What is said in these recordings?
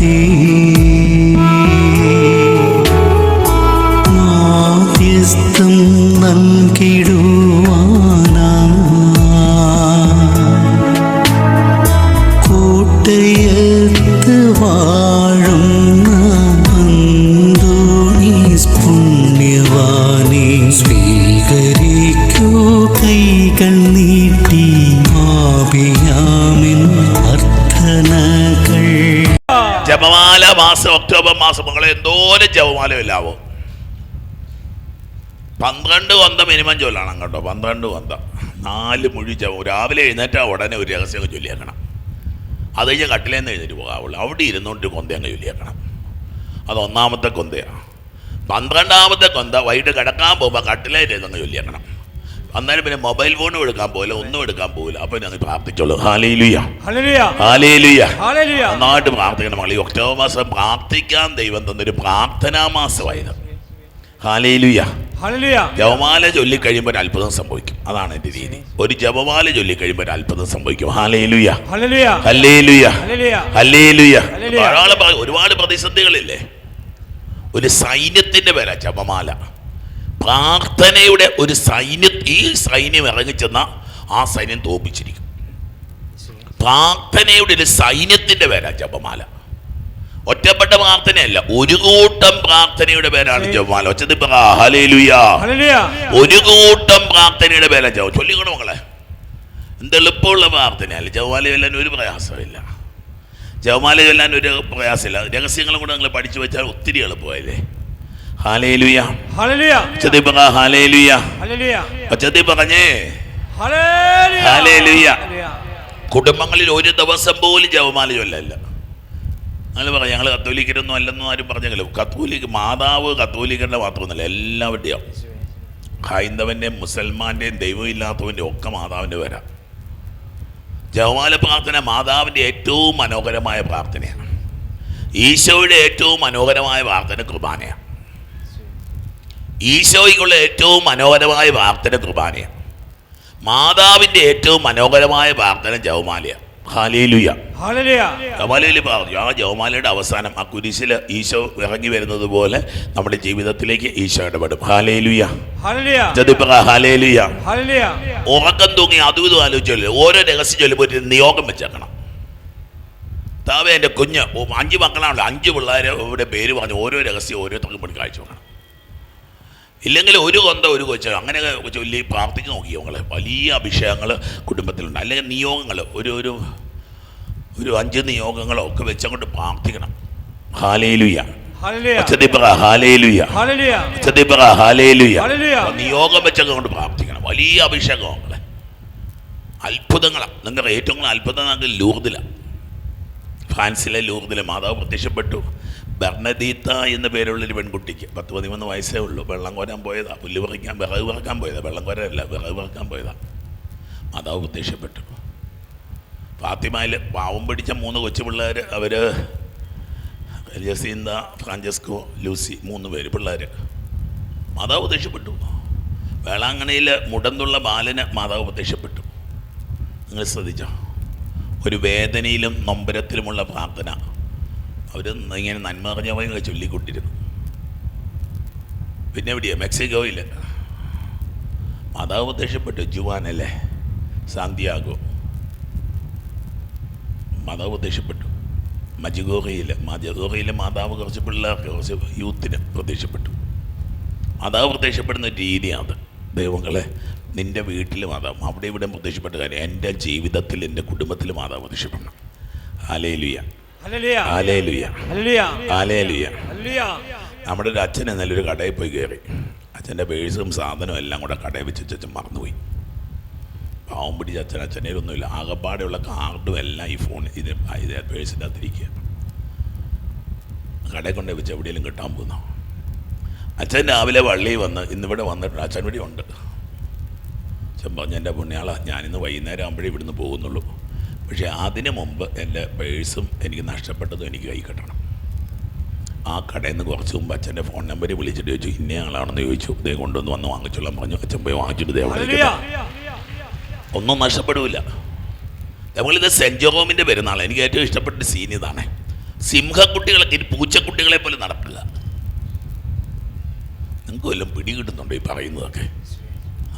ഉപേക്ഷിക്കാതെ മാധ്യസ്ഥം നൽകിടുവാനാ. കോട്ടയത്ത് വാഴുന്ന പുണ്യവാനെ സ്വീകരിക്കൂ. കൈകൾ നീട്ടി ജപമാല മാസം ഒക്ടോബർ മാസം മകളെ എന്തോരം ജപമാല ഇല്ലാവോ? പന്ത്രണ്ട് കൊന്തം മിനിമം ചൊല്ലണം കേട്ടോ പന്ത്രണ്ട് കൊന്തം നാല് മുഴി ജപം രാവിലെ എഴുന്നേറ്റാ ഉടനെ ഒരു രഹസ്യം ചൊല്ലിയേക്കണം. അത് കഴിഞ്ഞ് കട്ടിലേന്ന് എഴുന്നേറ്റ് പോകാവുള്ളൂ. അവിടെ ഇരുന്നുകൊണ്ട് കൊന്ത കൊന്തയങ്ങ് ചൊല്ലിയേക്കണം. അത് ഒന്നാമത്തെ കൊന്തയാണ്. പന്ത്രണ്ടാമത്തെ കൊന്ത വൈകിട്ട് കിടക്കാൻ പോകുമ്പോൾ കട്ടിലേരുന്നങ്ങ് ചൊല്ലിയേക്കണം. അന്നേരം പിന്നെ മൊബൈൽ ഫോണും എടുക്കാൻ പോകില്ല ഒന്നും എടുക്കാൻ പോകില്ല അപ്പൊ ഞങ്ങൾ പ്രാർത്ഥിച്ചോളൂ. നന്നായിട്ട് പ്രാർത്ഥിക്കണം. മകളി ഒക്ടോബർ മാസം പ്രാർത്ഥിക്കാൻ ദൈവം തന്നൊരു പ്രാർത്ഥനാ മാസമായത്. ഹാലേലുയ. ഹല്ലേലൂയ ജപമാല ചൊല്ലിക്കഴിയുമ്പോൾ ഒരു അത്ഭുതം സംഭവിക്കും. അതാണ് എന്റെ രീതി. ഒരു ജപമാല ചൊല്ലിക്കഴിയുമ്പോൾ ഒരു അത്ഭുതം സംഭവിക്കും. Hallelujah. Hallelujah hallelujah hallelujah hallelujah hallelujah. ധാരാളം ഒരുപാട് പ്രതിസന്ധികളില്ലേ? ഒരു സൈന്യത്തിന്റെ പേരാ ജപമാല. പ്രാർത്ഥനയുടെ ഒരു സൈന്യ ഈ സൈന്യം ഇറങ്ങിച്ചെന്ന ആ സൈന്യം തോപ്പിച്ചിരിക്കും. പ്രാർത്ഥനയുടെ ഒരു സൈന്യത്തിന്റെ പേരാ ജപമാല. ഒറ്റപ്പെട്ട പ്രാർത്ഥനയല്ല ഒരു കൂട്ടം പ്രാർത്ഥനയുടെ പേരാണ് ജപമാല. ഒരു കൂട്ടം പ്രാർത്ഥനയുടെ പേരാണ് ജപം ചൊല്ലിക്കണോ മകളെ എന്ത് എളുപ്പമുള്ള പ്രാർത്ഥനയല്ല. ജപമാല ചൊല്ലാൻ ഒരു പ്രയാസമില്ല. ജപമാല ചൊല്ലാൻ ഒരു പ്രയാസമില്ല. രഹസ്യങ്ങളും കൂടെ നിങ്ങൾ പഠിച്ചു വെച്ചാൽ ഒത്തിരി എളുപ്പമായില്ലേ? ഹാലേലുയ പറ ഹാലേലുയ പറഞ്ഞേ ഹല്ലേലൂയ. കുടുംബങ്ങളിൽ ഒരു ദിവസം പോലും ജപമാല ചൊല്ലല്ല നിങ്ങൾ പറയാം ഞങ്ങൾ കത്തോലിക്കരൊന്നും അല്ലെന്നും ആരും പറഞ്ഞെങ്കിലും കത്തോലിക്ക് മാതാവ് കത്തോലിക്കരുടെ മാത്രമൊന്നുമല്ല എല്ലാവരുടെയും. ഹൈന്ദവന്റെയും മുസൽമാന്റെയും ദൈവമില്ലാത്തവന്റെ ഒക്കെ മാതാവിന്റെ വരാം ജവമാല പ്രാർത്ഥന മാതാവിന്റെ ഏറ്റവും മനോഹരമായ പ്രാർത്ഥനയാണ്. ഈശോയുടെ ഏറ്റവും മനോഹരമായ പ്രാർത്ഥന കുർബാനയാണ്. ഈശോയ്ക്കുള്ള ഏറ്റവും മനോഹരമായ പ്രാർത്ഥന കുർബാനയാണ് മാതാവിന്റെ ഏറ്റവും മനോഹരമായ പ്രാർത്ഥന ജവമാലയാണ് ഹാലേലുയ. ഹല്ലേലൂയ ജവമാലയിൽ പറഞ്ഞു ആ ജവമാലയുടെ അവസാനം ആ കുരിശിൽ ഈശോ ഇറങ്ങി വരുന്നത് പോലെ നമ്മുടെ ജീവിതത്തിലേക്ക് ഈശോ ഇടപെടും. ഹാലേലുയ. ഉറക്കം തൂങ്ങി അതും ഇതും ആലോചിച്ചല്ലോ ഓരോ രഹസ്യം ചൊല്ലുമ്പോൾ ഒരു നിയോഗം വെച്ചേക്കണം. താവേ എന്റെ കുഞ്ഞ് അഞ്ച് മക്കളാണല്ലോ. അഞ്ച് പിള്ളേരെ ഇവിടെ പേര് പറഞ്ഞു ഓരോ രഹസ്യം ഓരോ തുക കാഴ്ച വെക്കണം. ഇല്ലെങ്കിൽ ഒരു കൊന്ത ഒരു കൊച്ച. അങ്ങനെ ചൊല്ലി പ്രാർത്ഥിച്ച് നോക്കി ഞങ്ങൾ വലിയ അഭിഷേകങ്ങൾ കുടുംബത്തിലുണ്ട്. അല്ലെങ്കിൽ നിയോഗങ്ങൾ ഒരു ഒരു ഒരു അഞ്ച് നിയോഗങ്ങളോ ഒക്കെ വെച്ചങ്ങോട്ട് പ്രാർത്ഥിക്കണം. ഹാലേലുയ. നിയോഗം വെച്ചൊക്കെ കൊണ്ട് പ്രാർത്ഥിക്കണം. വലിയ അഭിഷേകം മക്കളെ അത്ഭുതങ്ങളാണ് നിങ്ങളുടെ ഏറ്റവും കൂടുതൽ അത്ഭുതം ലൂർദിലാണ് ഫ്രാൻസിലെ ലൂർദിലെ മാതാവ് പ്രത്യക്ഷപ്പെട്ടു. ബർണദീത്ത എന്ന പേരുള്ള ഒരു പെൺകുട്ടിക്ക്. പത്ത് പതിമൂന്ന് വയസ്സേ ഉള്ളൂ. വെള്ളം കോരാൻ പോയതാ. പുല്ല് പറിക്കാൻ വിറക് പറക്കാൻ പോയതാ. വെള്ളം കോരല്ല വിറക് പറക്കാൻ പോയതാ. മാതാവ് പ്രത്യക്ഷപ്പെട്ടു ഫാത്തിമയിൽ പാവം പിടിച്ച മൂന്ന് കൊച്ചു പിള്ളേർ അവർ ജസീന്ത ഫ്രാഞ്ചസ്കോ ലൂസി മൂന്ന് പേര് പിള്ളേർ മാതാവ് പ്രത്യക്ഷപ്പെട്ടു വേളാങ്കണിയിൽ മുടന്നുള്ള ബാലന് മാതാവ് പ്രത്യക്ഷപ്പെട്ടു നിങ്ങൾ ശ്രദ്ധിച്ചോ? ഒരു വേദനയിലും നൊമ്പരത്തിലുമുള്ള പ്രാർത്ഥന. അവർ ഇങ്ങനെ നന്മ അറിഞ്ഞവങ്ങൾ ചൊല്ലിക്കൊണ്ടിരുന്നു. പിന്നെ എവിടെയാ? മെക്സിക്കോയിൽ മാതാവ് പ്രത്യക്ഷപ്പെട്ടു ജുവാനല്ലേ? സാന്തിയാഗോ. മാതാവ് പ്രത്യക്ഷപ്പെട്ടു മജഗോറയിൽ മജഗോഹയിലെ മാതാവ് കുറച്ച് പിള്ളേർക്ക് കുറച്ച് യൂത്തിന് പ്രത്യക്ഷപ്പെട്ടു. മാതാവ് പ്രത്യക്ഷപ്പെടുന്ന രീതിയാണ് ദൈവങ്ങളെ നിന്റെ വീട്ടിൽ മാതാവ് അവിടെ ഇവിടെ പ്രത്യക്ഷപ്പെട്ട കാര്യം എന്റെ ജീവിതത്തിൽ എന്റെ കുടുംബത്തിൽ മാതാവ് പ്രത്യക്ഷപ്പെടണം. ആലേലുയ നമ്മുടെ ഒരു അച്ഛൻ എന്നാലും ഒരു കടയിൽ പോയി കയറി. അച്ഛന്റെ പേഴ്സും സാധനവും എല്ലാം കൂടെ കടയിൽ വെച്ച് അച്ഛൻ മറന്നുപോയി. പാവം പിടിച്ച അച്ഛൻ അച്ഛനൊന്നുമില്ല ആകപ്പാടെയുള്ള കാർഡും എല്ലാം ഈ ഫോൺ ഇത് ഇത് പേഴ്സിന്റെ അകത്തിരിക്കുക കടയിൽ കൊണ്ടേ വെച്ച് എവിടെയെങ്കിലും കിട്ടാൻ പോകുന്നു? അച്ഛൻ രാവിലെ വള്ളി വന്ന് ഇന്നിവിടെ വന്നിട്ടുണ്ട് അച്ഛൻ ഇവിടെ ഉണ്ട്. അച്ഛൻ പറഞ്ഞു എന്റെ പുണ്യാളാണ് ഞാനിന്ന് വൈകുന്നേരം ആകുമ്പോഴേ ഇവിടുന്ന് പോകുന്നുള്ളൂ. പക്ഷേ അതിന് മുമ്പ് എന്റെ പേഴ്സും എനിക്ക് നഷ്ടപ്പെട്ടതും എനിക്ക് കൈ കെട്ടണം. ആ കടയിൽ നിന്ന് കുറച്ച് മുമ്പ് അച്ഛന്റെ ഫോൺ നമ്പർ വിളിച്ചിട്ട് ചോദിച്ചു ഇന്ന ആളാണെന്ന് ചോദിച്ചു. ഇതേ കൊണ്ടുവന്ന് വന്ന് വാങ്ങിച്ചോളാൻ പറഞ്ഞു. അച്ഛൻ പോയി വാങ്ങിച്ചിട്ട് ദേ അവിടെ ഹല്ലേലൂയ ഒന്നും നഷ്ടപ്പെടില്ല നമ്മളിത് സെന്റ് ജോമിന്റെ പെരുന്നാൾ എനിക്ക് ഏറ്റവും ഇഷ്ടപ്പെട്ട സീൻ ഇതാണ്. സിംഹക്കുട്ടികളെ ഇനി പൂച്ചക്കുട്ടികളെ പോലെ നടപ്പില്ല. നിങ്ങൾക്ക് വല്ലതും പിടികിട്ടുന്നുണ്ടോ ഈ പറയുന്നതൊക്കെ?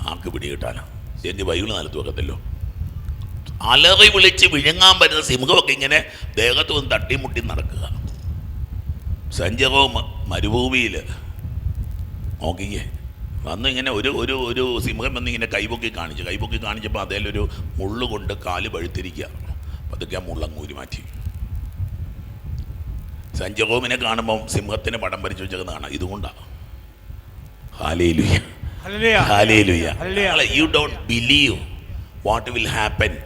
ആർക്ക് പിടി കിട്ടാനോ? എന്റെ ബൈബിൾ നിലത്ത് വെക്കത്തല്ലോ അലറി വിളിച്ച് വിഴുങ്ങാൻ പറ്റുന്ന സിംഹമൊക്കെ ഇങ്ങനെ ദേഹത്ത് വന്ന് തട്ടിമുട്ടി നടക്കുക. സഞ്ചറവും മരുഭൂമിയിൽ നോക്കിക്കേ. വന്ന് ഇങ്ങനെ ഒരു ഒരു ഒരു സിംഹം വന്ന് ഇങ്ങനെ കൈപൊക്കി കാണിച്ചു. കൈപൊക്കി കാണിച്ചപ്പോൾ അതേലൊരു മുള്ളു കൊണ്ട് കാൽ പഴുത്തിരിക്കുക. പതുക്കെ ആ മുള്ളങ്ങൂരി മാറ്റി. സഞ്ചകോമിനെ കാണുമ്പോൾ സിംഹത്തിന് പടം വരച്ചു കാണാം. ഇതുകൊണ്ടാണ് hallelujah hallelujah. You don't believe what will happen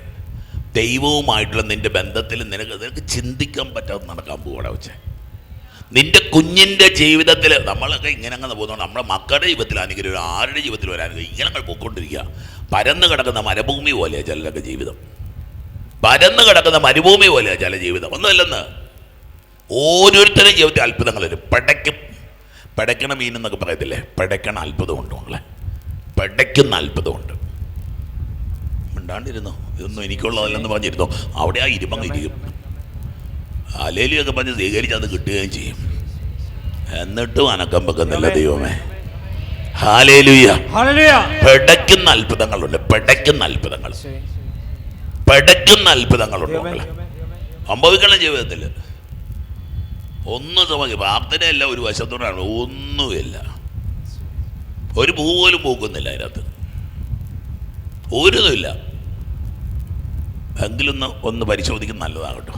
ദൈവവുമായിട്ടുള്ള നിന്റെ ബന്ധത്തിൽ നിനക്ക് നിനക്ക് ചിന്തിക്കാൻ പറ്റാതെ നടക്കാൻ പോകണം വെച്ചേ നിന്റെ കുഞ്ഞിന്റെ ജീവിതത്തിൽ നമ്മളൊക്കെ ഇങ്ങനെ അങ്ങനെ പോകുന്നുണ്ട് നമ്മുടെ മക്കളുടെ ജീവിതത്തിൽ ഒരു ആരുടെ ജീവിതത്തിൽ ഒരു ഇങ്ങനെ അങ്ങ് പോയിക്കൊണ്ടിരിക്കുക. പരന്ന് കിടക്കുന്ന മരുഭൂമി പോലെയാണ് ചിലരൊക്കെ ജീവിതം. പരന്ന് കിടക്കുന്ന മരുഭൂമി പോലെയാണ് ചില ജീവിതം. ഒന്നുമല്ലെന്ന്. ഓരോരുത്തരും ജീവിതത്തിൽ അത്ഭുതങ്ങൾ വരും. പടയ്ക്കും. പടയ്ക്കണ മീൻ എന്നൊക്കെ പറയത്തില്ലേ? പടയ്ക്കണ അത്ഭുതമുണ്ട് നമ്മളെ പടയ്ക്കുന്ന അത്ഭുതമുണ്ട്. മിണ്ടാണ്ടിരുന്നോ ഇതൊന്നും എനിക്കുള്ളതല്ലെന്ന് പറഞ്ഞിരുന്നോ? അവിടെ ആ ഇരുമങ്ങ് ഇരിക്കും. അലേലിയൊക്കെ പറഞ്ഞ് സ്വീകരിച്ച് അത് കിട്ടുകയും ചെയ്യും. എന്നിട്ടും അനക്കം വെക്കുന്നില്ല ദൈവമേ പെടയ്ക്കുന്ന അത്ഭുതങ്ങളുണ്ട്. പെടയ്ക്കുന്ന അത്ഭുതങ്ങൾ. പെടയ്ക്കുന്ന അത്ഭുതങ്ങളുണ്ട് മക്കളെ. സംഭവിക്കണം ജീവിതത്തിൽ ഒന്നും സംഭവിക്കും പ്രാർത്ഥനയല്ല ഒരു വശത്തോടാണ് ഒന്നുമില്ല. ഒരു പൂ പോലും പൂക്കുന്നില്ല അതിനകത്ത്. ഒരുതുമില്ല. എങ്കിലൊന്ന് ഒന്ന് പരിശോധിക്കുന്ന നല്ലതാകട്ടോ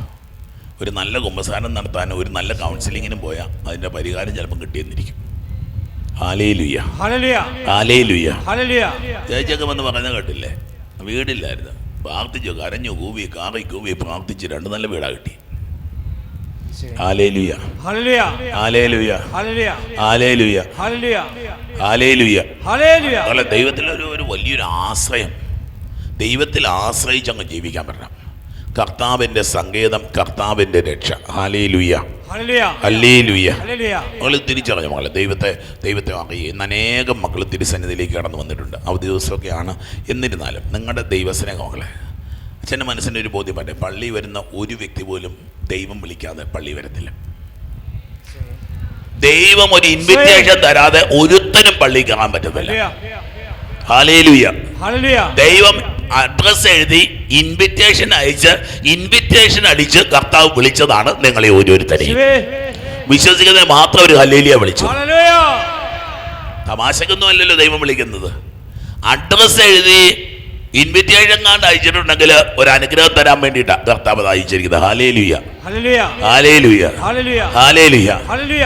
ഒരു നല്ല കുമ്പസാരം നടത്താനും ഒരു നല്ല കൗൺസിലിങ്ങിനും പോയാൽ അതിന്റെ പരിഹാരം ചിലപ്പം കിട്ടിയെന്നിരിക്കും ചേച്ചിയൊക്കെ വന്ന് പറഞ്ഞ കേട്ടില്ലേ വീടില്ലായിരുന്നു പ്രാർത്ഥിച്ചു കരഞ്ഞു കൂവി കാറി കൂവി പ്രാർത്ഥിച്ച് രണ്ട് നല്ല വീടാ കിട്ടി ദൈവത്തിൽ ഒരു വലിയൊരു ആശ്രയം ദൈവത്തിൽ ആശ്രയിച്ചങ്ങ് ജീവിക്കാൻ പറ്റണം. കർത്താവിന്റെ സങ്കേതം കർത്താവിന്റെ രക്ഷ. ഹാലേലുയ ലുയ്യ അല്ലേ ലുയ്യ മകൾ തിരിച്ചറിഞ്ഞു മകളെ ദൈവത്തെ ദൈവത്തെ അറിയുക ഇന്ന് അനേകം മക്കൾ തിരുസന്നിധിയിലേക്ക് കടന്നു വന്നിട്ടുണ്ട്. അവധി ദിവസമൊക്കെയാണ് എന്നിരുന്നാലും നിങ്ങളുടെ ദൈവസ്നേഹം മകളെ അച്ഛന്റെ മനസ്സിന്റെ ഒരു ബോധ്യം പറ്റേ പള്ളി വരുന്ന ഒരു വ്യക്തി പോലും ദൈവം വിളിക്കാതെ പള്ളി വരത്തില്ല. ദൈവം ഒരു ഇൻവിറ്റേഷൻ തരാതെ ഒരുത്തനും പള്ളി കയറാൻ പറ്റത്തില്ല. ദൈവം അഡ്രസ് എഴുതി ഇൻവിറ്റേഷൻ അയച്ച് ഇൻവിറ്റേഷൻ അടിച്ച് കർത്താവ് വിളിച്ചതാണ് നിങ്ങളെ ഓരോരുത്തരെയും. ശിവേ. വിശ്വസിക്കുന്നതിന് മാത്രം ഒരു ഹലേലിയ വിളിച്ചു. തമാശക്കൊന്നും അല്ലല്ലോ ദൈവം വിളിക്കുന്നത്. അഡ്രസ് എഴുതി ഇൻവിറ്റേഷൻ കാണ്ട് അയച്ചിട്ടുണ്ടെങ്കിൽ ഒരു അനുഗ്രഹം തരാൻ വേണ്ടിയിട്ടാണ് കർത്താവ് അയച്ചിരിക്കുന്നത്.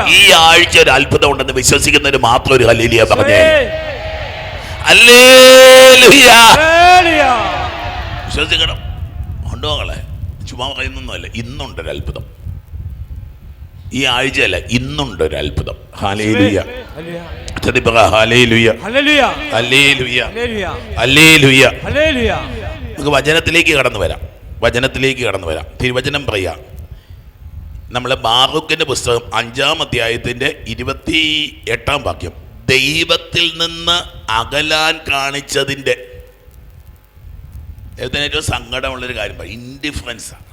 ഈ ആഴ്ച ഒരു അത്ഭുതം ഉണ്ടെന്ന് വിശ്വസിക്കുന്നതിന് മാത്രം ഒരു ഹലേലിയ പറഞ്ഞേ. വിശ്വസിക്കണം. കൊണ്ടുപോകളെ ചുമ്മാ പറയുന്നൊന്നുമല്ല. ഇന്നുണ്ടൊരു അത്ഭുതം ഈ ആഴ്ചയല്ല ഇന്നുണ്ടൊരു അത്ഭുതം ഹാലേലുയ ഹാലേലുയ ഹല്ലേലുയ. ഹല്ലേലൂയ. നമുക്ക് വചനത്തിലേക്ക് കടന്നു വരാം. വചനത്തിലേക്ക് കടന്നു വരാം. തിരുവചനം പറയാം നമ്മളെ ബാറുക്കിന്റെ പുസ്തകം അഞ്ചാം അധ്യായത്തിന്റെ ഇരുപത്തി എട്ടാം വാക്യം. ദൈവത്തിൽ നിന്ന് അകലാൻ കാണിച്ചതിന്റെ ദൈവത്തിന് ഏറ്റവും സങ്കടമുള്ളൊരു കാര്യം ഇൻഡിഫറൻസാണ്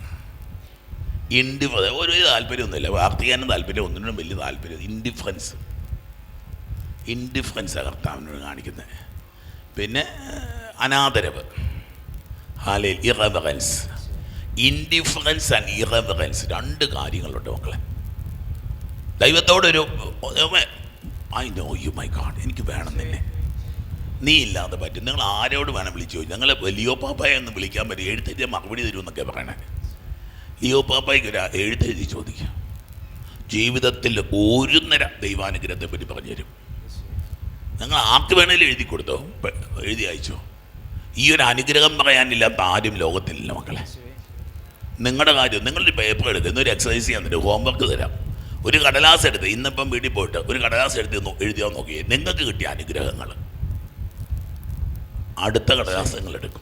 ഇൻഡിഫറൻസ് ഒരു താല്പര്യമൊന്നുമില്ല. പ്രാർത്ഥിക്കാനും താല്പര്യം ഒന്നിനും വലിയ താല്പര്യം ഇൻഡിഫറൻസ് ഇൻഡിഫറൻസാണ് കർത്താവിനോട് കാണിക്കുന്നത് പിന്നെ അനാദരവ്. ഹാലയിൽ ഇറവറൻസ് ഇൻഡിഫറൻസ് ആൻഡ് ഇറവറൻസ് രണ്ട് കാര്യങ്ങളുണ്ട് മക്കളെ. ദൈവത്തോടൊരു I know you my God എനിക്ക് വേണം നിന്നെ. നീ ഇല്ലാതെ പറ്റും. നിങ്ങൾ ആരോട് വേണം വിളിച്ചു ചോദിച്ചു? ഞങ്ങൾ ലിയോ പാപ്പായ എന്ന് വിളിക്കാൻ പറ്റും. എഴുത്തെഴുതിയ മറുപടി തരുമെന്നൊക്കെ പറയണേ. ലിയോ പാപ്പായ്ക്ക് ഒരു എഴുത്തെഴുതി ചോദിക്കുക ജീവിതത്തിൽ ഒരു നിര ദൈവാനുഗ്രഹത്തെ പറ്റി പറഞ്ഞു തരും. നിങ്ങൾ ആർക്ക് വേണേലും എഴുതി കൊടുത്തോ? എഴുതി അയച്ചോ. ഈ ഒരു അനുഗ്രഹം പറയാനില്ലാത്ത ആരും ലോകത്തിലില്ല മക്കളെ. നിങ്ങളുടെ കാര്യം നിങ്ങളൊരു പേപ്പർ എടുക്കുന്ന ഒരു എക്സസൈസ് ചെയ്യാൻ തരും ഹോംവർക്ക് തരാം. ഒരു കടലാസ് എടുത്ത് ഇന്നിപ്പം വീട്ടിൽ പോയിട്ട് ഒരു കടലാസ് എടുത്ത് എഴുതിയാൽ നോക്കിയേ. നിങ്ങൾക്ക് കിട്ടിയ അനുഗ്രഹങ്ങൾ. അടുത്ത കടലാസ് നിങ്ങൾ എടുക്കും.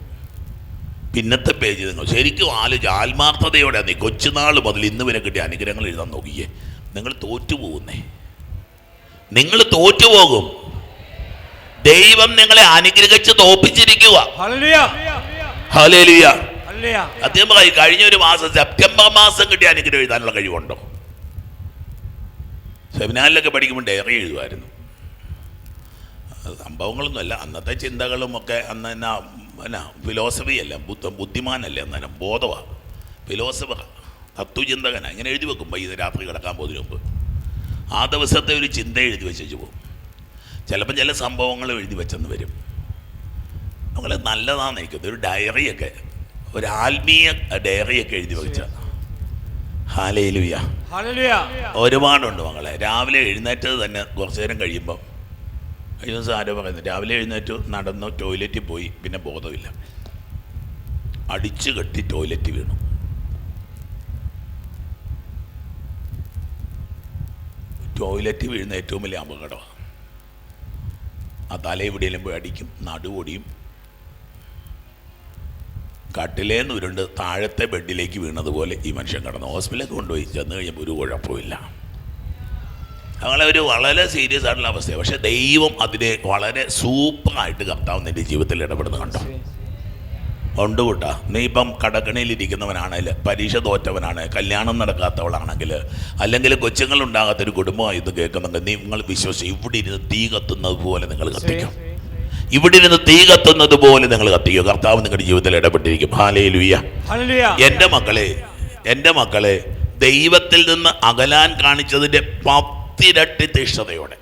പിന്നത്തെ പേജ് നിങ്ങൾ ശരിക്കും ആലോചിച്ച് ആത്മാർത്ഥതയോടെ നീ കൊച്ചുനാൾ മുതൽ ഇന്ന് വരെ കിട്ടിയ അനുഗ്രഹങ്ങൾ എഴുതാൻ നോക്കിയേ. നിങ്ങൾ തോറ്റുപോകുന്നേ നിങ്ങൾ തോറ്റുപോകും ദൈവം നിങ്ങളെ അനുഗ്രഹിച്ച് തോപ്പിച്ചിരിക്കുക. സത്യം കഴിഞ്ഞ ഒരു മാസം സെപ്റ്റംബർ മാസം കിട്ടിയ അനുഗ്രഹം എഴുതാനുള്ള കഴിവുണ്ടോ? സെമിനാറിലൊക്കെ പഠിക്കുമ്പോൾ ഡയറി എഴുതുമായിരുന്നു. സംഭവങ്ങളൊന്നുമല്ല അന്നത്തെ ചിന്തകളും ഒക്കെ അന്ന് എന്നാ എന്നാ ഫിലോസഫി അല്ല ബുദ്ധ ബുദ്ധിമാനല്ലേ അന്നേരം ബോധമാണ് ഫിലോസഫ തത്വചിന്തകനാണ് ഇങ്ങനെ എഴുതി വെക്കും വൈകുന്നേരം രാത്രി കിടക്കാൻ പോകുന്നതിന് മുമ്പ്. ആ ദിവസത്തെ ഒരു ചിന്ത എഴുതി വെച്ചു പോകും ചിലപ്പോൾ ചില സംഭവങ്ങൾ എഴുതി വെച്ചെന്ന് വരും. നമ്മൾ നല്ലതാണെന്ന് എനിക്കത്. ഒരു ഡയറിയൊക്കെ ഒരു ആത്മീയ ഡയറിയൊക്കെ എഴുതി വെച്ച. ഹാലയിലുയ ഒരുപാടുണ്ട് മകളെ രാവിലെ എഴുന്നേറ്റത് തന്നെ കുറച്ചു നേരം കഴിയുമ്പോൾ കഴിഞ്ഞ ദിവസം ആരോ പറയുന്നു രാവിലെ എഴുന്നേറ്റ് നടന്നു ടോയ്ലറ്റിൽ പോയി പിന്നെ ബോധമില്ല. അടിച്ചു കെട്ടി ടോയ്ലറ്റ് വീണു. ടോയ്ലറ്റ് വീഴുന്ന ഏറ്റവും വലിയ അപകടമാണ് ആ തല എവിടെയെങ്കിലും പോയി അടിക്കും നടുവൊടിയും കട്ടിലേന്ന് ഉരുണ്ട് താഴത്തെ ബെഡിലേക്ക് വീണതുപോലെ ഈ മനുഷ്യൻ കിടന്നു. ഹോസ്പിറ്റലിലേക്ക് കൊണ്ടുപോയി. ചെന്ന് കഴിഞ്ഞപ്പോൾ ഒരു കുഴപ്പമില്ല അങ്ങനെ ഒരു വളരെ സീരിയസ് ആയിട്ടുള്ള അവസ്ഥയാണ് പക്ഷേ ദൈവം അതിനെ വളരെ സൂപ്പറായിട്ട് കർത്താവ് നിന്റെ ജീവിതത്തിൽ ഇടപെടുന്ന കണ്ടോ? ഉണ്ട് നീ ഇപ്പം കടക്കണിയിലിരിക്കുന്നവനാണെങ്കിൽ പരീക്ഷ തോറ്റവനാണ് കല്യാണം നടക്കാത്തവളാണെങ്കിൽ അല്ലെങ്കിൽ കൊച്ചുങ്ങളുണ്ടാകാത്തൊരു കുടുംബമായി ഇത് കേൾക്കുന്നുണ്ട് നിങ്ങൾ വിശ്വസിച്ച് ഇവിടെ ഇരുന്ന് തീ കത്തുന്നത് പോലെ നിങ്ങൾ കത്തിക്കും. ഇവിടെ ഇരുന്ന് തീ കത്തുന്നത് പോലെ നിങ്ങൾ കത്തിക്കുക. കർത്താവ് നിങ്ങളുടെ ജീവിതത്തിൽ ഇടപെട്ടിരിക്കും. ഹാലേ ലുയ്യ എന്റെ മക്കളെ എന്റെ മക്കളെ ദൈവത്തിൽ നിന്ന് അകലാൻ കാണിച്ചതിന്റെ പത്തിരട്ടി തീഷ്ണതയോടെ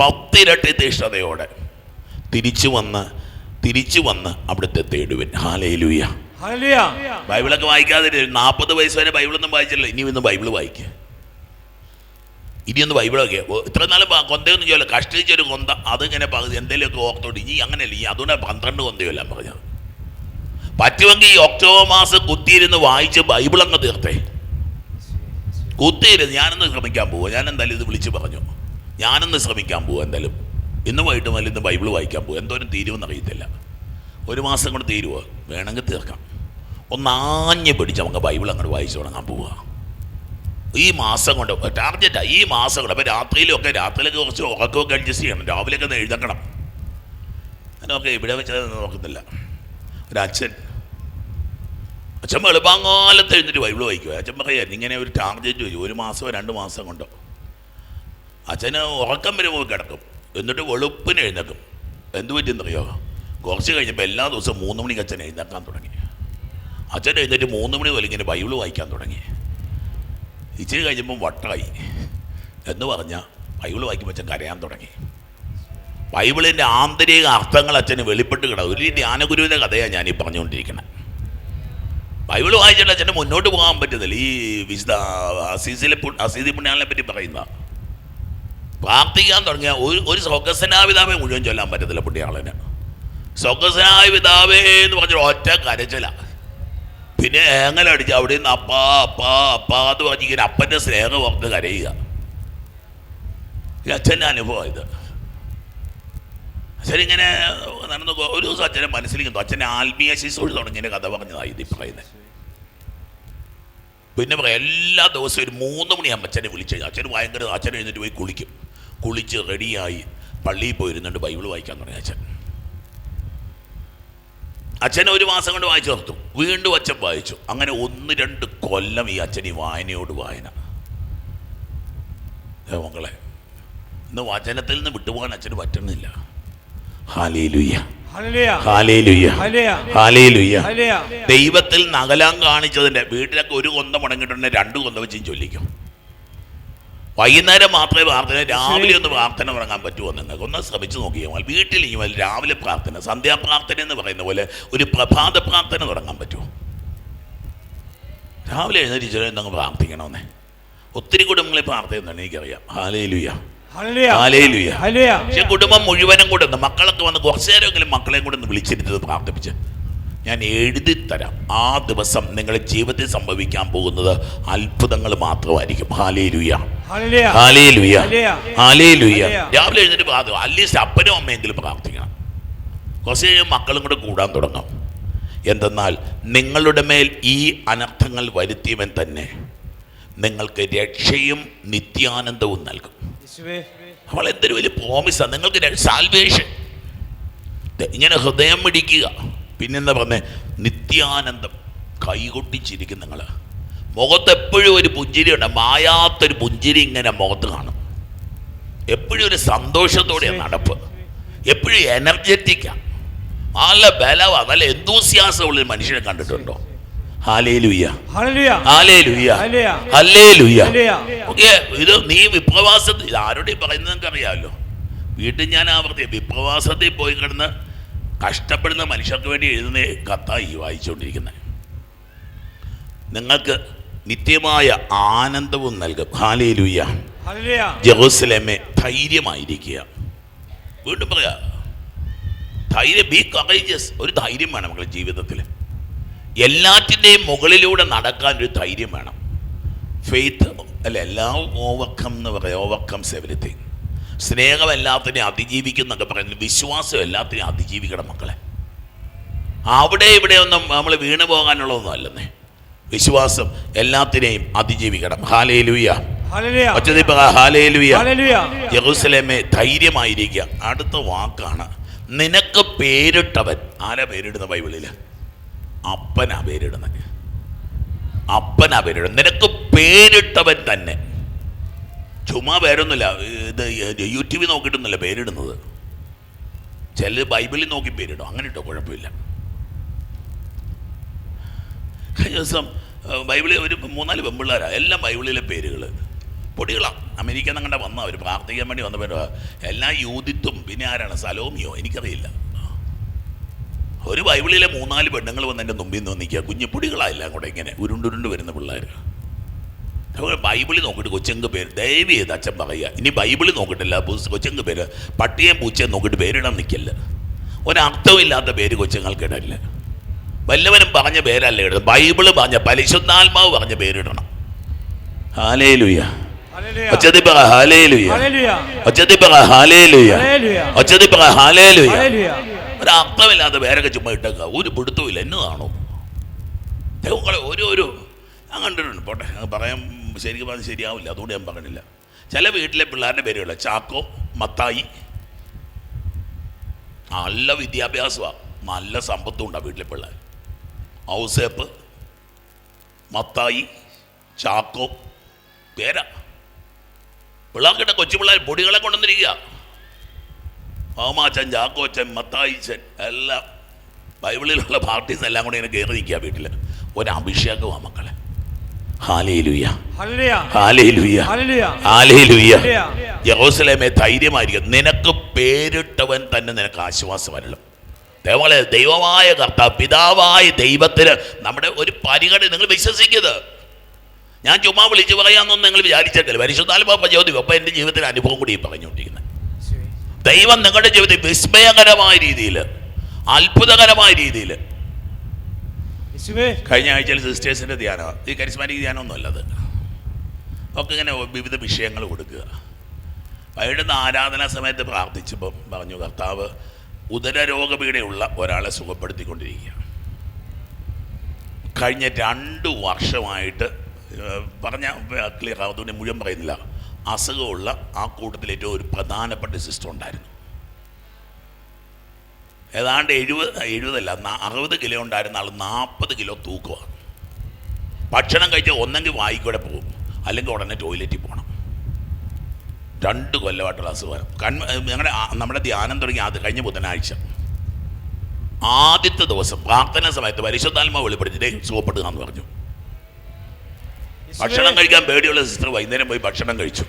പത്തിരട്ടി തീഷ്ണതയോടെ തിരിച്ചു വന്ന് തിരിച്ചു വന്ന് അവിടുത്തെ തേടുവൻ. ഹാലേ ലുയ്യ ബൈബിളൊക്കെ വായിക്കാതെ നാൽപ്പത് വയസ്സ് വരെ ബൈബിളൊന്നും വായിച്ചില്ല ഇനി ഇന്ന് ബൈബിൾ വായിക്കുക ഇനിയൊന്ന് ബൈബിളൊക്കെ. ഇത്ര നാളും കൊന്തയൊന്നും ചെയ്യല്ലോ കഷ്ടിച്ചൊരു കൊന്ത അതിങ്ങനെ പകുതി എന്തെങ്കിലുമൊക്കെ ഓർത്തോട്ട് ഇനി അങ്ങനെയല്ല ഈ അതുകൊണ്ട് പന്ത്രണ്ട് കൊന്തയല്ല പറഞ്ഞത്. പറ്റുമെങ്കിൽ ഈ ഒക്ടോബർ മാസം കുത്തിയിരുന്ന് വായിച്ച് ബൈബിൾ അങ്ങ് തീർത്തേ. കുത്തിയിരുന്ന് ഞാനൊന്ന് ശ്രമിക്കാൻ പോവുക ഞാൻ എന്തായാലും ഇത് വിളിച്ച് പറഞ്ഞു. ഞാനൊന്ന് ശ്രമിക്കാൻ പോവുക എന്തായാലും. ഇന്ന് വൈകിട്ട് മുതൽ ഇന്ന് ബൈബിൾ വായിക്കാൻ പോകും എന്തോരം തീരുമെന്ന് അറിയത്തില്ല. ഒരു മാസം കൊണ്ട് തീരുവോ? വേണമെങ്കിൽ തീർക്കാം. ഒന്നാഞ്ഞ് പിടിച്ച് നമുക്ക് ബൈബിൾ അങ്ങോട്ട് വായിച്ചു തുടങ്ങാൻ പോവുക ഈ മാസം കൊണ്ട് ആ ഈ മാസം കൊണ്ട്. അപ്പോൾ രാത്രിയിലൊക്കെ രാത്രിയിലൊക്കെ കുറച്ച് ഉറക്കമൊക്കെ അഡ്ജസ്റ്റ് ചെയ്യണം. രാവിലെയൊക്കെ ഒന്ന് എഴുതക്കണം അങ്ങനെയൊക്കെ ഇവിടെ വെച്ചത് നോക്കുന്നില്ല. ഒരച്ഛൻ. അച്ഛൻ വെളുപ്പാങ്കാലത്ത് എഴുന്നിട്ട് ബൈബിൾ വായിക്കുക അച്ഛൻ പറയായിരുന്നു ഇങ്ങനെ ഒരു ടാർഗറ്റ് വരും ഒരു മാസമോ രണ്ട് മാസം കൊണ്ടോ. അച്ഛന് ഉറക്കം വരുമ്പോൾ കിടക്കും. എന്നിട്ട് വെളുപ്പിന് എഴുന്നേക്കും എന്ത് പറ്റിയെന്നറിയോ? കുറച്ച് കഴിഞ്ഞപ്പോൾ എല്ലാ ദിവസവും മൂന്ന് മണിക്ക് അച്ഛൻ എഴുന്നേക്കാൻ തുടങ്ങി. അച്ഛൻ എഴുന്നേറ്റ് മൂന്ന് മണി വരെ ഇങ്ങനെ ബൈബിൾ വായിക്കാൻ തുടങ്ങി. ഇച്ചിരി കഴിഞ്ഞപ്പം വട്ടായി. എന്ന് പറഞ്ഞാൽ ബൈബിൾ വായിക്കുമ്പോൾ അച്ഛൻ കരയാൻ തുടങ്ങി. ബൈബിളിന്റെ ആന്തരിക അർത്ഥങ്ങൾ അച്ഛന് വെളിപ്പെട്ട് കിടക്കും ഒരു ധ്യാനഗുരുവിന്റെ കഥയാണ് ഞാൻ ഈ പറഞ്ഞുകൊണ്ടിരിക്കുന്നത് ബൈബിൾ വായിച്ചിട്ട് അച്ഛന് മുന്നോട്ട് പോകാൻ പറ്റുന്നില്ല. ഈ വിശുദ്ധ അസീസിലെ അസീസി പുണ്യാളിനെ പറ്റി പറയുന്ന. പ്രാർത്ഥിക്കാൻ തുടങ്ങിയ ഒരു ഒരു സ്വർഗസ്വനാപിതാവെ മുഴുവൻ ചൊല്ലാൻ പറ്റത്തില്ല പുണ്യാളിന്. സ്വർഗസ്വനായ പിതാവേ എന്ന് പറഞ്ഞ ഒറ്റ കരച്ചില. പിന്നെ ഏങ്ങലടിച്ച് അവിടെ നിന്ന് അപ്പാ അപ്പാ അപ്പാ എന്ന് പറഞ്ഞിങ്ങനെ അപ്പന്റെ സ്നേഹം ഓർത്ത് കരയുക. അച്ഛന്റെ അനുഭവം ഇത് അച്ഛനിങ്ങനെ നടന്നു ഒരു ദിവസം അച്ഛനെ മനസ്സിലിരിക്കുന്നു അച്ഛന്റെ ആത്മീയ ശിശുവിൽ തുടങ്ങിയ കഥ പറഞ്ഞതായി ഇത് പറയുന്നത് പിന്നെ പറയാം എല്ലാ ദിവസവും ഒരു മൂന്ന് മണിയാകുമ്പോൾ അച്ഛനെ വിളിച്ചു കഴിഞ്ഞാൽ അച്ഛന് ഭയങ്കര അച്ഛൻ എഴുന്നേറ്റ് പോയി കുളിക്കും. കുളിച്ച് റെഡിയായി പള്ളിയിൽ പോയിരുന്നുണ്ട് ബൈബിൾ വായിക്കാൻ തുടങ്ങി അച്ഛൻ. അച്ഛനെ ഒരു മാസം കൊണ്ട് വായിച്ചു നിർത്തും. വീണ്ടും അച്ഛൻ വായിച്ചു. അങ്ങനെ ഒന്ന് രണ്ട് കൊല്ലം ഈ അച്ഛൻ ഈ വായനയോട് വായന. മക്കളെ ഇന്ന് വചനത്തിൽ നിന്ന് വിട്ടുപോകാൻ അച്ഛന് പറ്റുന്നില്ല. ഹാലേലുയ്യ ദൈവത്തിൽ നകലാൻ കാണിച്ചതിന്റെ വീട്ടിലൊക്കെ ഒരു കൊന്ത മുടങ്ങിയിട്ടുണ്ടെങ്കിൽ രണ്ട് കൊന്ത വെച്ചും ചൊല്ലിക്കും. വൈകുന്നേരം മാത്രമേ പ്രാർത്ഥന രാവിലെ ഒന്ന് പ്രാർത്ഥന ഉറങ്ങാൻ പറ്റുമോ നിങ്ങൾക്ക് ഒന്ന് ശ്രമിച്ചു നോക്കിയാൽ വീട്ടിൽ ഇനി രാവിലെ പ്രാർത്ഥന സന്ധ്യാപ്രാർത്ഥന എന്ന് പറയുന്ന പോലെ ഒരു പ്രഭാത പ്രാർത്ഥന തുടങ്ങാൻ പറ്റുമോ രാവിലെ എഴുന്നേറ്റ് ചില എന്തെങ്കിലും പ്രാർത്ഥിക്കണമെന്നേ. ഒത്തിരി കുടുംബങ്ങളെ പ്രാർത്ഥിക്കുന്നുണ്ട് എനിക്കറിയാം. ഹല്ലേലൂയ. പക്ഷെ കുടുംബം മുഴുവനും കൂടെ മക്കളൊക്കെ വന്ന് കുറച്ചു നേരമെങ്കിലും മക്കളെയും കൂടെ ഒന്ന് വിളിച്ചിരുന്നത് പ്രാർത്ഥിപ്പിച്ച്. ഞാൻ എഴുതി തരാം. ആ ദിവസം നിങ്ങളുടെ ജീവിതത്തിൽ സംഭവിക്കാൻ പോകുന്നത് അത്ഭുതങ്ങൾ മാത്രമായിരിക്കും. Hallelujah hallelujah. ഹാലേലുയ. രാവിലെ എഴുന്നേറ്റ് പ്രാർത്ഥിക്കും അറ്റ്ലീസ്റ്റ് അപ്പനും അമ്മയെങ്കിലും പ്രാർത്ഥിക്കണം. കുറച്ച് കഴിയും മക്കളും കൂടെ കൂടാൻ തുടങ്ങും. എന്തെന്നാൽ നിങ്ങളുടെ മേൽ ഈ അനർത്ഥങ്ങൾ വരുത്തിയവൻ തന്നെ നിങ്ങൾക്ക് രക്ഷയും നിത്യാനന്ദവും നൽകും. അവൾ എന്തൊരു വലിയ പ്രോമിസാണ് നിങ്ങൾക്ക് സാൽവേഷൻ ഇങ്ങനെ ഹൃദയം മിടിക്കുക. പിന്നെന്താ പറഞ്ഞേ? നിത്യാനന്ദം കൈകൊട്ടിച്ചിരിക്കും നിങ്ങൾ മുഖത്ത് എപ്പോഴും ഒരു പുഞ്ചിരി ഉണ്ട്. മായാത്തൊരു പുഞ്ചിരി ഇങ്ങനെ മുഖത്ത് കാണും. എപ്പോഴും ഒരു സന്തോഷത്തോടെയാണ് നടപ്പ്. എപ്പോഴും എനർജറ്റിക്കാണ് നല്ല ബലവാ. നല്ല എന്തൂസിയാസം ഉള്ള മനുഷ്യനെ കണ്ടിട്ടുണ്ടോ? ഇത് നീ വിപ്രവാസത്തിൽ ആരോടെയും പറയുന്നത് നിങ്ങൾക്ക് അറിയാമല്ലോ വീട്ടിൽ ഞാൻ ആവർത്തി വിപ്രവാസത്തിൽ പോയി കിടന്ന് കഷ്ടപ്പെടുന്ന മനുഷ്യർക്ക് വേണ്ടി എഴുതുന്ന കത്തായി വായിച്ചുകൊണ്ടിരിക്കുന്നത്. നിങ്ങൾക്ക് നിത്യമായ ആനന്ദവും നൽകും. ഹാലേ ലുയ്യ ഹല്ലേലൂയ. ജെറൂസലേമെ ധൈര്യമായിരിക്കുക. വീണ്ടും പറയാ ധൈര്യം ബി കറേജസ് ഒരു ധൈര്യം വേണം നമ്മുടെ ജീവിതത്തിൽ. എല്ലാറ്റിന്റെയും മുകളിലൂടെ നടക്കാൻ ഒരു ധൈര്യം വേണം. ഫെയ്ത്ത് അല്ല എല്ലാം ഓവർകം എന്ന് പറയാം. ഓവർകംസ് എവരിത്തിങ് സ്നേഹം എല്ലാത്തിനെയും അതിജീവിക്കും എന്നൊക്കെ പറയുന്നു. വിശ്വാസം എല്ലാത്തിനെയും അതിജീവിക്കണം മക്കളെ. അവിടെ ഇവിടെ ഒന്നും നമ്മൾ വീണു പോകാനുള്ളതൊന്നും അല്ലെന്നേ വിശ്വാസം എല്ലാത്തിനെയും അതിജീവിക്കണം. ഹാലേ യെറൂസലേമെ ധൈര്യമായിരിക്കുക. അടുത്ത വാക്കാണ് നിനക്ക് പേരിട്ടവൻ. ആരാ പേരിടുന്ന ബൈബിളിൽ അപ്പനാ പേരിടുന്നത് അപ്പനാ പേരിടുന്നത് നിനക്ക് പേരിട്ടവൻ തന്നെ. ചുമ്മാ പേരൊന്നുമില്ല. ഇത് യൂട്യൂബിൽ നോക്കിയിട്ടൊന്നുമില്ല പേരിടുന്നത്. ചില ബൈബിളിൽ നോക്കി പേരിടും. അങ്ങനെ ഇട്ടോ കുഴപ്പമില്ല. കഴിഞ്ഞ ദിവസം ബൈബിളിൽ ഒരു മൂന്നാൽ പെമ്പിള്ളേരാണ് എല്ലാം ബൈബിളിലെ പേരുകൾ പൊടികളാണ് അമേരിക്ക നിന്ന് കണ്ട വന്ന അവർ പ്രാർത്ഥിക്കാൻ വേണ്ടി വന്ന വന്നപ്പോൾ എല്ലാ യൂതിത്വം പിന്നെ ആരാണ്? സലോമിയോ. എനിക്കറിയില്ല. ഒരു ബൈബിളിലെ മൂന്നാൽ പെണ്ണുങ്ങൾ വന്ന് എന്റെ മുമ്പിൽ നിന്ന് നിൽക്കുക കുഞ്ഞു പൊടികളായില്ല കൂടെ ഇങ്ങനെ. ഉരുണ്ടുരുണ്ട് വരുന്ന പിള്ളേർ ബൈബിളിൽ നോക്കിയിട്ട് കൊച്ചെങ്ക് പേര്? ദയവ് ചെയ്ത് അച്ഛൻ പറയുക. ഇനി ബൈബിളിൽ നോക്കിയിട്ടില്ല കൊച്ചെങ്ക് പേര്? പട്ടിയെ പൂച്ചയും നോക്കിയിട്ട് പേരിടാൻ നിൽക്കില്ല ഒരർത്ഥമില്ലാത്ത പേര് കൊച്ചുങ്ങൾക്ക് ഇടല്ല വല്ലവനും പറഞ്ഞ പേരല്ല ഇടുന്നത് ബൈബിൾ പറഞ്ഞ പരിശുദ്ധാത്മാവ് പറഞ്ഞ പേരിടണം. ഹാലേ ലുയ്യ ഹല്ലേലൂയ. ഒച്ചതി പറ ഹാലേ ലുയ്യ ഹല്ലേലൂയ. ഒച്ചതി പറ ഹാലേ ലുയ്യ ഹല്ലേലൂയ. ഒച്ചതി പറ ഹാലേ ലുയ്യ ഹല്ലേലൂയ. ഒരർത്ഥമില്ലാത്ത പേരൊക്കെ ചുമ്മാ ഇട്ടേക്ക. ഒരു പിടുത്തവും ഇല്ല എന്നതാണോ ദൈവങ്ങളെ ഓരോരോ ഞാൻ കണ്ടിട്ടുണ്ട്. പോട്ടെ പറയാൻ ശരിക്കും പറഞ്ഞാൽ ശരിയാവില്ല. അതുകൊണ്ട് ഞാൻ പറഞ്ഞില്ല. ചില വീട്ടിലെ പിള്ളേരുടെ പേരുകൾ ചാക്കോ മത്തായി. നല്ല വിദ്യാഭ്യാസമാണ് നല്ല സമ്പത്തും ഉണ്ടാ വീട്ടിലെ പിള്ളേർ ഔസേപ്പ് മത്തായി ചാക്കോ പേരാ. പിള്ളേർക്കിട്ട കൊച്ചു പിള്ളേർ പൊടികളെ കൊണ്ടുവന്നിരിക്കുക ഓമാച്ചൻ ചാക്കോച്ചൻ മത്തായിച്ചൻ എല്ലാം ബൈബിളിലുള്ള പാർട്ടീസ് എല്ലാം കൂടെ ഇങ്ങനെ കയറി നിൽക്കുക വീട്ടിൽ ഒരു അഭിഷേകമാണ് മക്കളെ. യഹോസലേമെ ധൈര്യമായിരിക്കും നിനക്ക് പേരിട്ടവൻ തന്നെ നിനക്ക് ആശ്വാസമല്ലോ ദൈവങ്ങളെ ദൈവമായ കർത്താവ് പിതാവായ ദൈവത്തിന് നമ്മുടെ ഒരു പരിഗണന നിങ്ങൾ വിശ്വസിക്കരുത്. ഞാൻ ചുമ്മാ വിളിച്ചു പറയാമെന്നൊന്നും നിങ്ങൾ വിചാരിച്ചിട്ടില്ല പരിശുദ്ധാത്മാപ്പ ജ്യോതി അപ്പം എന്റെ ജീവിതത്തിൽ അനുഭവം കൂടി പറഞ്ഞുകൊണ്ടിരിക്കുന്നത്. ദൈവം നിങ്ങളുടെ ജീവിതത്തിൽ വിസ്മയകരമായ രീതിയിൽ അത്ഭുതകരമായ രീതിയിൽ കഴിഞ്ഞ ആഴ്ചയിൽ സിസ്റ്റേഴ്സിന്റെ ധ്യാനമാണ്. ഈ കരിസ്മാറ്റിക് ധ്യാനമൊന്നും അല്ലത് ഒക്കെ ഇങ്ങനെ വിവിധ വിഷയങ്ങൾ കൊടുക്കുക. വൈകിട്ട് ആരാധനാ സമയത്ത് പ്രാർത്ഥിച്ചപ്പം പറഞ്ഞു കർത്താവ് ഉദരരോഗപീഠയുള്ള ഒരാളെ സുഖപ്പെടുത്തിക്കൊണ്ടിരിക്കുക. കഴിഞ്ഞ രണ്ട് വർഷമായിട്ട് പറഞ്ഞ ക്ലിയർ ആവുന്നതുകൊണ്ട് മുഴുവൻ പറയുന്നില്ല. അസുഖമുള്ള ആ കൂട്ടത്തിൽ ഏറ്റവും ഒരു പ്രധാനപ്പെട്ട സിസ്റ്റം ഉണ്ടായിരുന്നു. ഏതാണ്ട് എഴുപത് എഴുപതല്ല അറുപത് കിലോ ഉണ്ടായിരുന്ന ആൾ നാൽപ്പത് കിലോ തൂക്കുവാണ്. ഭക്ഷണം കഴിച്ച് ഒന്നെങ്കിൽ വായിക്കൂടെ പോകും. അല്ലെങ്കിൽ ഉടനെ ടോയ്ലറ്റിൽ പോകണം രണ്ട് കൊല്ലമായിട്ടുള്ള അസുഖം. കൺ ഞങ്ങളുടെ നമ്മുടെ ധ്യാനം തുടങ്ങി അത് കഴിഞ്ഞ ബുധനാഴ്ച. ആദ്യത്തെ ദിവസം പ്രാർത്ഥന സമയത്ത് പരിശുദ്ധാത്മാവ് വെളിപ്പെടുത്തിട്ടേ സുഖപ്പെടുക എന്ന് പറഞ്ഞു. ഭക്ഷണം കഴിക്കാൻ പേടിയുള്ള സിസ്റ്റർ വൈകുന്നേരം പോയി ഭക്ഷണം കഴിച്ചു.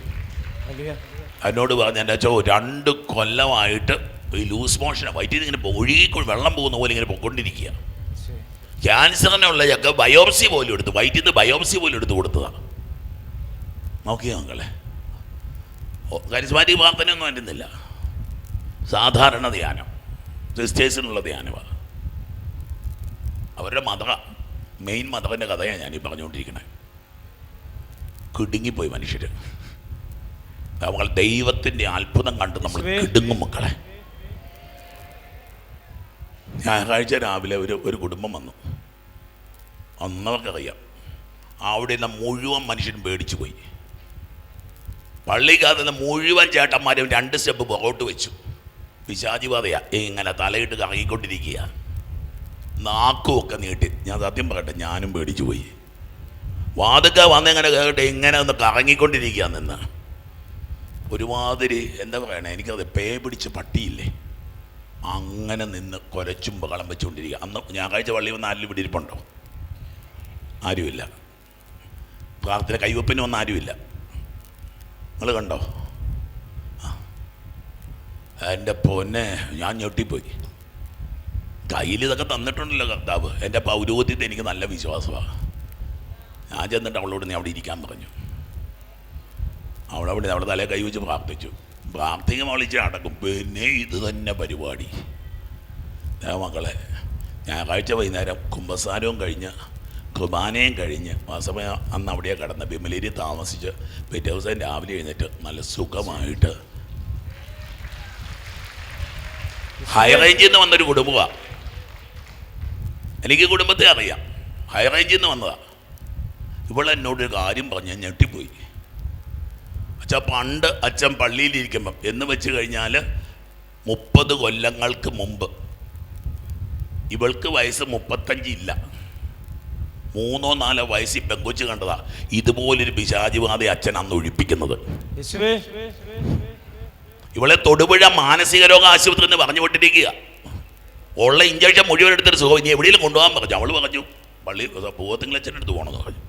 എന്നോട് പറഞ്ഞു എന്റെ അച്ഛോ രണ്ട് കൊല്ലമായിട്ട് ഈ ലൂസ് മോഷനാണ് വയറ്റിൽ ഇങ്ങനെ ഒഴുകിക്കൊണ്ട് വെള്ളം പോകുന്ന പോലെ ഇങ്ങനെ പൊയ്ക്കൊണ്ടിരിക്കുക ക്യാൻസറിനെ ക്യാൻസറിനുള്ള ചക്ക ബയോപ്സി പോലും എടുത്തു വയറ്റിൽ നിന്ന് ബയോപ്സി പോലും എടുത്ത് കൊടുത്തതാണ്. നോക്കിയോ മക്കളെ? കരിസ്മാറ്റിക് പ്രാർത്ഥനയൊന്നും വരുന്നില്ല സാധാരണ ധ്യാനം. സിസ്റ്റേഴ്സിനുള്ള ധ്യാനമാണ്. അവരുടെ മത മെയിൻ മതവന്റെ കഥയാണ് ഞാനീ പറഞ്ഞുകൊണ്ടിരിക്കുന്നത് കിടുങ്ങിപ്പോയി മനുഷ്യർ നമ്മൾ ദൈവത്തിന്റെ അത്ഭുതം കണ്ട് നമ്മൾ. കിടുങ്ങും മക്കളെ. ഞായറാഴ്ച രാവിലെ ഒരു ഒരു കുടുംബം വന്നു. അന്നവർക്കറിയാം. അവിടെ നിന്ന് മുഴുവൻ മനുഷ്യൻ പേടിച്ചു പോയി. പള്ളിക്കകത്ത് നിന്ന് മുഴുവൻ ചേട്ടന്മാരും രണ്ട് സ്റ്റെപ്പ് പുറകോട്ട് വെച്ചു. പിശാചിപാതയാ ഇങ്ങനെ തലയിട്ട് കറങ്ങിക്കൊണ്ടിരിക്കുക. നാക്കും ഒക്കെ നീട്ടി. ഞാൻ സത്യം പറയട്ടെ ഞാനും പേടിച്ചു പോയി. വാതുക്ക വന്നിങ്ങനെ കേട്ടെ ഇങ്ങനെ ഒന്ന് കറങ്ങിക്കൊണ്ടിരിക്കുക നിന്ന്. ഒരുമാതിരി എന്താ പറയണേ എനിക്കത് പേ പിടിച്ച് പട്ടിയില്ലേ? അങ്ങനെ നിന്ന് കൊരച്ചും ബഹളം വെച്ചുകൊണ്ടിരിക്കുക അന്ന് ഞായറാഴ്ച പള്ളി വന്ന് ആരിലും ഇവിടെ ഇരിപ്പുണ്ടോ ആരുമില്ല. പ്രാർത്ഥന കൈവപ്പിന് വന്ന ആരുമില്ല. നിങ്ങൾ കണ്ടോ. എന്റെ പൊന്നെ ഞാൻ ഞെട്ടിപ്പോയി. കയ്യിൽ ഇതൊക്കെ തന്നിട്ടുണ്ടല്ലോ കർത്താവ്. എന്റെ പൗരോഹിത്യത്തെ എനിക്ക് നല്ല വിശ്വാസമാണ്. ഞാൻ ചെന്നിട്ട് അവളോട് നീ അവിടെ ഇരിക്കാൻ പറഞ്ഞു. അവളവിടെ അവിടെ തലേ കൈവച്ച് പ്രാർത്ഥിച്ചു. പ്രാർത്ഥിക്കും വിളിച്ച് നടക്കും പിന്നെ ഇത് തന്നെ പരിപാടി. മക്കളെ ഞായറാഴ്ച വൈകുന്നേരം കുംഭസാരവും കഴിഞ്ഞ് കുർബാനയും കഴിഞ്ഞ് ആ സമയം അന്ന് അവിടെയാണ് കിടന്ന് ബിമലേരി താമസിച്ച് പിറ്റേ ദിവസം രാവിലെ എഴുന്നേറ്റ് നല്ല സുഖമായിട്ട് ഹൈ റേഞ്ചിൽ നിന്ന് വന്നൊരു കുടുംബമാണ് എനിക്ക് കുടുംബത്തെ അറിയാം. ഹൈ റേഞ്ചിൽ നിന്ന് വന്നതാണ് എന്നോട് ഒരു കാര്യം പറഞ്ഞ് ഞെട്ടിപ്പോയി. അച്ഛാ പണ്ട് അച്ഛൻ പള്ളിയിലിരിക്കുമ്പം എന്ന് വെച്ച് കഴിഞ്ഞാൽ മുപ്പത് കൊല്ലങ്ങൾക്ക് മുമ്പ്. ഇവൾക്ക് വയസ്സ് മുപ്പത്തഞ്ചില്ല മൂന്നോ നാലോ വയസ്സിൽ പെങ്കൊച്ച് കണ്ടതാ. ഇതുപോലൊരു പിശാചിവാദി അച്ഛൻ അന്ന് ഒഴിപ്പിക്കുന്നത്. ഇവളെ തൊടുപുഴ മാനസിക രോഗ ആശുപത്രി എന്ന് പറഞ്ഞു വിട്ടിരിക്കുക ഉള്ള ഇഞ്ചക്ഷൻ മുഴുവൻ എടുത്തൊരു സുഖം. ഇനി എവിടെയെങ്കിലും കൊണ്ടുപോകാൻ പറഞ്ഞു. അവൾ പറഞ്ഞു പള്ളി ഭൂവത്തിങ്ങളച്ഛന്റെ അടുത്ത് പോകണമെന്ന് പറഞ്ഞു.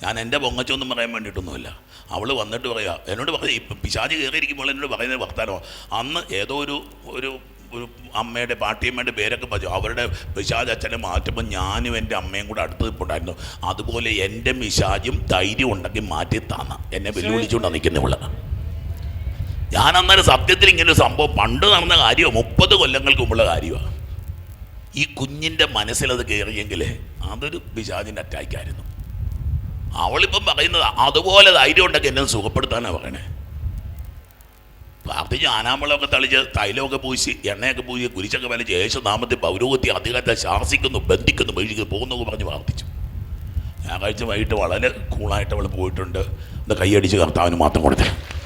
ഞാൻ എന്റെ പൊങ്ങച്ചൊന്നും പറയാൻ വേണ്ടിയിട്ടൊന്നുമില്ല. അവൾ വന്നിട്ട് പറയുക എന്നോട് പറയുക ഇപ്പം പിശാജ് കയറിയിരിക്കുമ്പോൾ എന്നോട് പറയുന്നത് വർത്താനോ അന്ന് ഏതോ ഒരു ഒരു ഒരു അമ്മയുടെ പാട്ടിയമ്മയുടെ പേരൊക്കെ പറഞ്ഞു അവരുടെ പിശാജ് അച്ഛനെ മാറ്റുമ്പോൾ ഞാനും എന്റെ അമ്മയും കൂടെ അടുത്ത് നിൽപ്പുണ്ടായിരുന്നു അതുപോലെ എന്റെ മിശാജും ധൈര്യം ഉണ്ടെങ്കിൽ മാറ്റി താന്ന. എന്നെ വെല്ലുവിളിച്ചുകൊണ്ടാണ് നിൽക്കുന്നവൾ ഞാൻ അന്നേരം സത്യത്തിൽ ഇങ്ങനെ ഒരു സംഭവം പണ്ട് നടന്ന കാര്യമാണ് മുപ്പത് കൊല്ലങ്ങൾക്ക് മുമ്പുള്ള കാര്യമാണ് ഈ കുഞ്ഞിന്റെ മനസ്സിലത് കയറിയെങ്കിൽ അതൊരു പിശാജിന്റെ അറ്റാക്കായിരുന്നു അവളിപ്പം പറയുന്നത് അതുപോലെ ധൈര്യം ഉണ്ടെങ്കിൽ എന്നെ സുഖപ്പെടുത്താനാണ് പറയണേ. പ്രാർത്ഥിച്ച് ആനാമ്പളമൊക്കെ തളിച്ച് തൈലമൊക്കെ പൂശി എണ്ണയൊക്കെ പൂശി കുരിശൊക്കെ വലിച്ച് യേശുനാമത്തിൽ പൗരോഗത്തി അധികാരത്തെ ശാസിക്കുന്നു ബന്ധിക്കുന്നു മേടിക്കുന്നു പോകുന്നു പറഞ്ഞ് പ്രാർത്ഥിച്ചു. ഞായറാഴ്ച വൈകിട്ട് വളരെ കൂളായിട്ട് അവൾ പോയിട്ടുണ്ട്. ഇത് കൈയടിച്ച് കർത്താവിന് മാത്രം കൊടുത്തേ.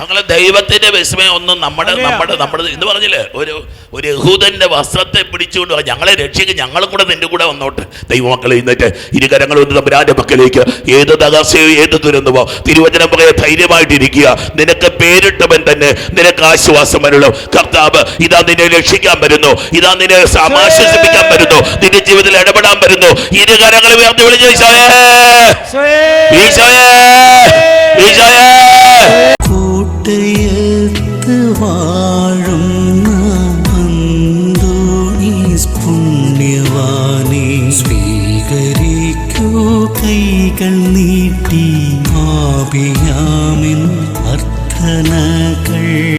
അങ്ങനെ ദൈവത്തിന്റെ വിസ്മയം ഒന്നും നമ്മുടെ നമ്മുടെ. നമ്മുടെ എന്ന് പറഞ്ഞില്ലേ? ഒരു ഒരു യഹൂദന്റെ വസ്ത്രത്തെ പിടിച്ചുകൊണ്ട് പറഞ്ഞു, ഞങ്ങളെ രക്ഷിക്കും ഞങ്ങളും കൂടെ നിന്റെ കൂടെ വന്നോട്ട്. ദൈവമക്കളെ ഇന്നിട്ട് ഇരുകരങ്ങൾ കൊണ്ട് തമ്പുരാന്റെ മക്കളിലേക്ക് ഏത് തകർച്ചയോ ഏത് ദുരന്തമോ തിരുവചനം പറയാ ധൈര്യമായിട്ടിരിക്കുക. നിനക്ക് പേരിട്ടവൻ തന്നെ നിനക്ക് ആശ്വാസം വരുള്ളൂ കർത്താവ് ഇതാ നിന്നെ രക്ഷിക്കാൻ വരുന്നു. ഇതാ നിന്നെ സമാശ്വസിപ്പിക്കാൻ വരുന്നു. നിന്റെ ജീവിതത്തിൽ ഇടപെടാൻ വരുന്നു. ഇരുകരങ്ങൾ ഉയർത്തി വിളിച്ചു ഈശോയേ. ഈശോയേ. ഈശോയേ. കൈകൾ നീട്ടി ആപിയാമിൻ അർത്ഥനകൾ